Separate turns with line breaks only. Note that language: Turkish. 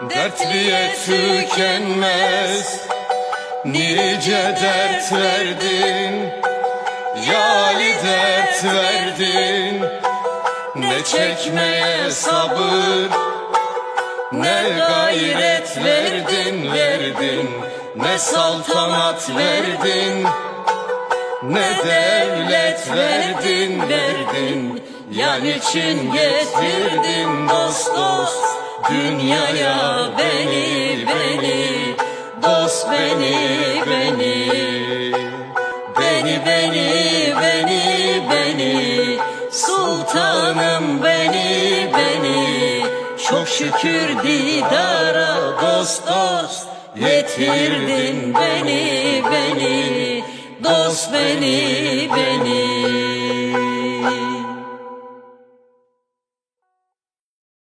Dertliye tükenmez Nice dert verdin? Yali dert verdin Ne çekmeye sabır? Ne gayret verdin verdin? Ne saltanat verdin? Ne devlet verdin verdin? Yan için getirdin Dünyaya beni beni Dost beni beni. Beni beni beni beni. Sultanım beni beni. Çok şükür didara dost dost Getirdin beni beni. Dost beni beni